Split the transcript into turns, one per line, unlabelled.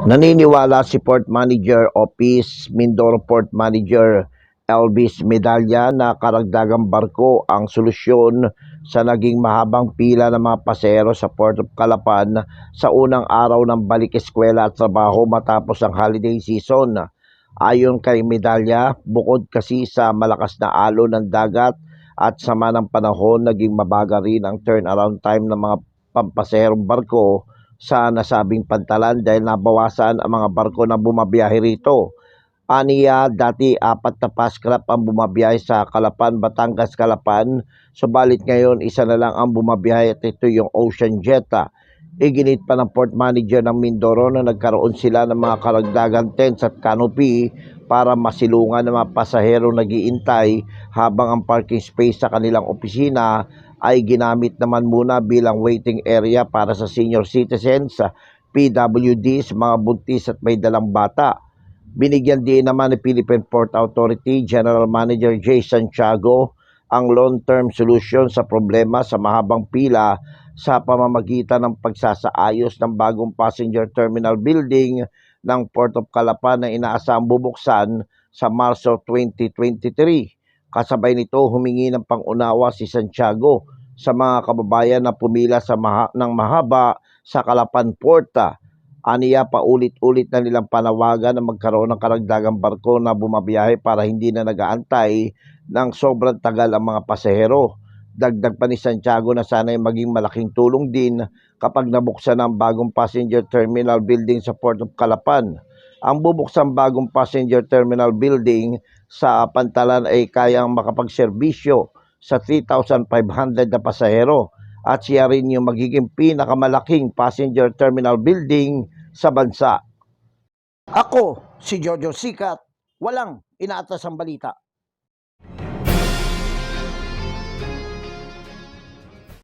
Naniniwala si Port Manager Office Mindoro Port Manager Elvis Medalla na karagdagang barko ang solusyon sa naging mahabang pila ng mga pasero sa Port of Calapan sa unang araw ng balik eskwela at trabaho matapos ang holiday season. Ayon kay Medalla, bukod kasi sa malakas na alon ng dagat at sama ng panahon, naging mabaga rin ang turnaround time ng mga pampaserong barko sa nasabing pantalan dahil nabawasan ang mga barko na bumabiyahe rito. Aniya, dati apat na paskrap ang bumabiyahe sa Kalapan, Batangas, Kalapan. Subalit ngayon, isa na lang ang bumabiyahe at ito yung Ocean Jet. Iginit pa ng port manager ng Mindoro na nagkaroon sila ng mga karagdagang tents at canopy para masilungan ng mga pasahero nagiintay habang ang parking space sa kanilang opisina ay ginamit naman muna bilang waiting area para sa senior citizens, PWDs, mga buntis at may dalang bata. Binigyan din naman ni Philippine Port Authority General Manager Jay Santiago ang long-term solution sa problema sa mahabang pila sa pamamagitan ng pagsasaayos ng bagong passenger terminal building ng Port of Calapan na inaasahang bubuksan sa Marso 2023. Kasabay nito humingi ng pangunawa si Santiago sa mga kababayan na pumila sa maha- ng mahaba sa Calapan Porta. Aniya paulit-ulit na nilang panawagan na magkaroon ng karagdagang barko na bumabiyahe para hindi na nagaantay ng sobrang tagal ang mga pasahero. Dagdag pa ni Santiago na sana'y maging malaking tulong din kapag nabuksan ang bagong passenger terminal building sa Port of Calapan. Ang bubuksang bagong passenger terminal building sa Pantalan ay kayang makapagserbisyo sa 3,500 na pasahero at siya rin yung magiging pinakamalaking passenger terminal building sa bansa. Ako, si Jojo Sikat, walang inaatas ang balita.